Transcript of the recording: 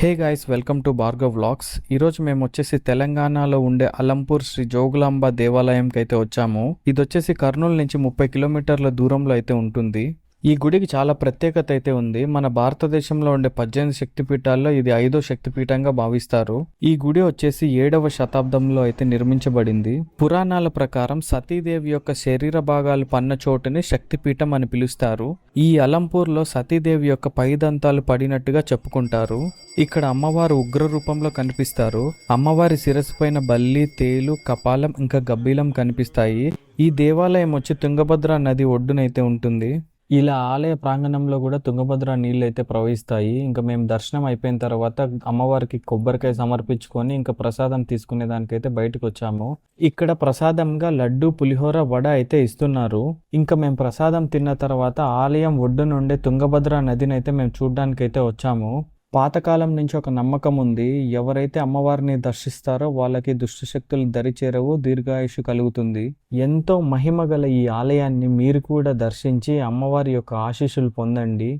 Hey guys welcome to Bhargav vlogs. ఈరోజు మేము వచ్చేసి తెలంగాణలో ఉండే అలంపూర్ శ్రీ జోగులాంబ దేవాలయంకి అయితే వచ్చాము. ఇది వచ్చేసి కర్నూలు నుంచి ముప్పై కిలోమీటర్ల దూరంలో అయితే ఉంటుంది. ఈ గుడికి చాలా ప్రత్యేకత అయితే ఉంది. మన భారతదేశంలో ఉండే పద్దెనిమిది శక్తిపీఠాల్లో ఇది ఐదో శక్తిపీఠంగా భావిస్తారు. ఈ గుడి వచ్చేసి ఏడవ శతాబ్దంలో అయితే నిర్మించబడింది. పురాణాల ప్రకారం సతీదేవి యొక్క శరీర భాగాలు పన్న చోటుని శక్తిపీఠం అని పిలుస్తారు. ఈ అలంపూర్లో సతీదేవి యొక్క పైదంతాలు పడినట్టుగా చెప్పుకుంటారు. ఇక్కడ అమ్మవారు ఉగ్ర రూపంలో కనిపిస్తారు. అమ్మవారి శిరస్సు పైన బల్లి తేలు కపాలం ఇంకా గబ్బీలం కనిపిస్తాయి. ఈ దేవాలయం వచ్చి తుంగభద్ర నది ఒడ్డునైతే ఉంటుంది. ఇలా ఆలయ ప్రాంగణంలో కూడా తుంగభద్ర నీళ్ళు అయితే ప్రవహిస్తాయి. ఇంకా మేము దర్శనం అయిపోయిన తర్వాత అమ్మవారికి కొబ్బరికాయ సమర్పించుకొని ఇంకా ప్రసాదం తీసుకునే దానికైతే బయటకు వచ్చాము. ఇక్కడ ప్రసాదంగా లడ్డు పులిహోర వడ అయితే ఇస్తున్నారు. ఇంకా మేము ప్రసాదం తిన్న తర్వాత ఆలయం ఒడ్డు నుండే తుంగభద్ర నదిని అయితే మేము చూడడానికైతే అయితే వచ్చాము. పాతకాలం నుంచి ఒక నమ్మకం ఉంది. ఎవరైతే అమ్మవారిని దర్శిస్తారో వాళ్ళకి దుష్టశక్తులు దరిచేరవు దీర్ఘాయుషు కలుగుతుంది. ఎంతో మహిమ గల ఈ ఆలయాన్ని మీరు కూడా దర్శించి అమ్మవారి యొక్క ఆశీస్సులు పొందండి.